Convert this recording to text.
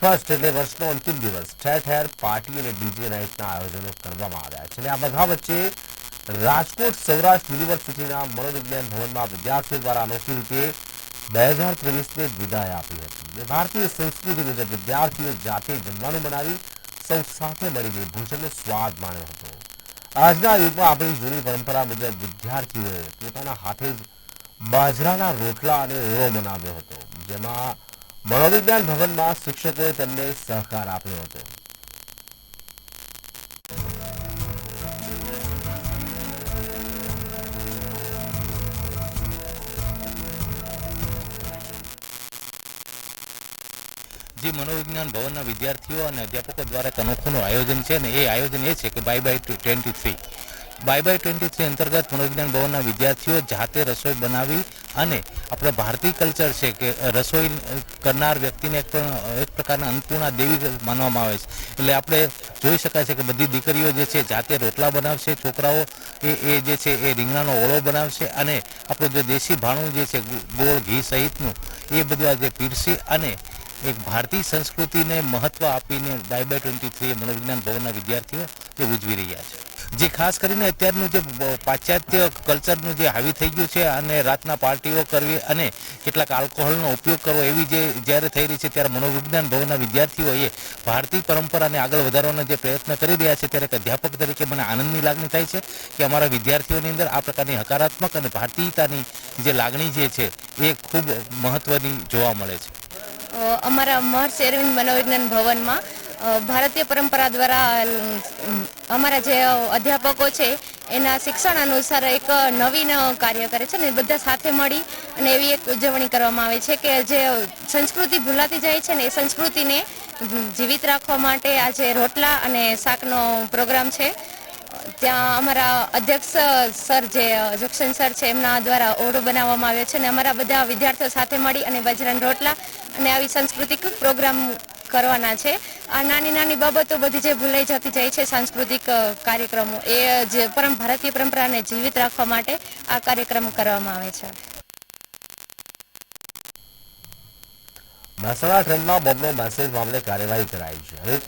First એટલે વર્ષનો અંતિમ દિવસ. ઠેર ઠેર પાર્ટી અને ડીજે નાઇટના આયોજનો કરવામાં આવ્યા છે અને આ બધા વચ્ચે રાજકોટ સૌરાષ્ટ્ર યુનિવર્સિટીના મનોવિજ્ઞાન ભવનમાં વિદ્યાર્થીઓ દ્વારા અનોખી રીતે બે હજાર ત્રેવીસને વિદાય આપી હતી. ભારતીય સંસ્કૃતિ મુજબ વિદ્યાર્થીઓ જાતે જમવાનું બનાવી સૌ સાથે મળીને ભોજનનો સ્વાદ માણ્યો હતો. આજના યુગમાં આપણી જૂની પરંપરા મુજબ વિદ્યાર્થીઓએ પોતાના હાથે જ બાજરાના રોટલા અને ઓળો બનાવ્યો હતો. જેમાં મનોવિજ્ઞાન ભવનમાં શિક્ષકોએ તેમને સહકાર આપ્યો હતો. જે મનોવિજ્ઞાન ભવનના વિદ્યાર્થીઓ અને અધ્યાપકો દ્વારા અનોખું આયોજન છે ને એ આયોજન એ છે કે bye bye twenty three bye bye twenty three અંતર્ગત મનોવિજ્ઞાન ભવનના વિદ્યાર્થીઓ જાતે રસોઈ બનાવી અને આપણે ભારતીય કલ્ચર છે કે રસોઈ કરનાર વ્યક્તિને એક પણ એક પ્રકારના અન્નપૂર્ણા દેવી માનવામાં આવે છે. એટલે આપણે જોઈ શકાય છે કે બધી દીકરીઓ જે છે જાતે રોટલા બનાવશે, છોકરાઓ એ એ જે છે એ રીંગણાનો ઓળો બનાવશે અને આપણું જે દેશી ભાણું જે છે ગોળ, ઘી સહિતનું, એ બધું આજે પીરસી અને એક ભારતીય સંસ્કૃતિને મહત્વ આપીને બાય બાય ટ્વેન્ટી થ્રી મનોવિજ્ઞાન ભવનના વિદ્યાર્થીઓ તે ઉજવી રહ્યા છે. જે ખાસ કરીને અત્યારનું જે પાશ્ચાત્ય કલ્ચરનું જે હાવી થઈ ગયું છે અને રાતના પાર્ટીઓ કરવી અને કેટલાક આલ્કોહોલનો ઉપયોગ કરવો એવી જે જ્યારે થઈ રહી છે ત્યારે મનોવિજ્ઞાન ભવનના વિદ્યાર્થીઓએ ભારતીય પરંપરાને આગળ વધારવાનો જે પ્રયત્ન કરી રહ્યા છે ત્યારે અધ્યાપક તરીકે મને આનંદની લાગણી થાય છે કે અમારા વિદ્યાર્થીઓની અંદર આ પ્રકારની હકારાત્મક અને ભારતીયતાની જે લાગણી જે છે એ ખૂબ મહત્વની જોવા મળે છે. અમારા મહર્ષિ અરવિંદ મનોવિજ્ઞાન ભવનમાં ભારતીય પરંપરા દ્વારા અમારા જે અધ્યાપકો છે, એના શિક્ષણ અનુસાર એક નવીન કાર્ય કરે છે ને બધા સાથે મળી અને એવી એક ઉજવણી કરવામાં આવે છે કે જે સંસ્કૃતિ ભૂલાતી જાય છે ને, એ સંસ્કૃતિને જીવિત રાખવા માટે આજે રોટલા અને શાકનો પ્રોગ્રામ છે. ત્યાં અમારા અધ્યક્ષ સર જે જક્ષન સર છે, એમના દ્વારા ઓરડો બનાવવામાં આવ્યો છે અને અમારા બધા વિદ્યાર્થીઓ સાથે મળી અને બજરાન રોટલા અને આવી સાંસ્કૃતિક પ્રોગ્રામ કરવાના છે. નાની નાની બાબતો બધી જે ભૂલાઈ જતી જાય છે સાંસ્કૃતિક કાર્યક્રમો, એ જે પરમ ભારતીય પરંપરાને જીવિત રાખવા માટે આ કાર્યક્રમ કરવામાં આવે છે. મહેસાણા ટ્રેનમાં બંને મેસેજ મામલે કાર્યવાહી કરાઈ છે.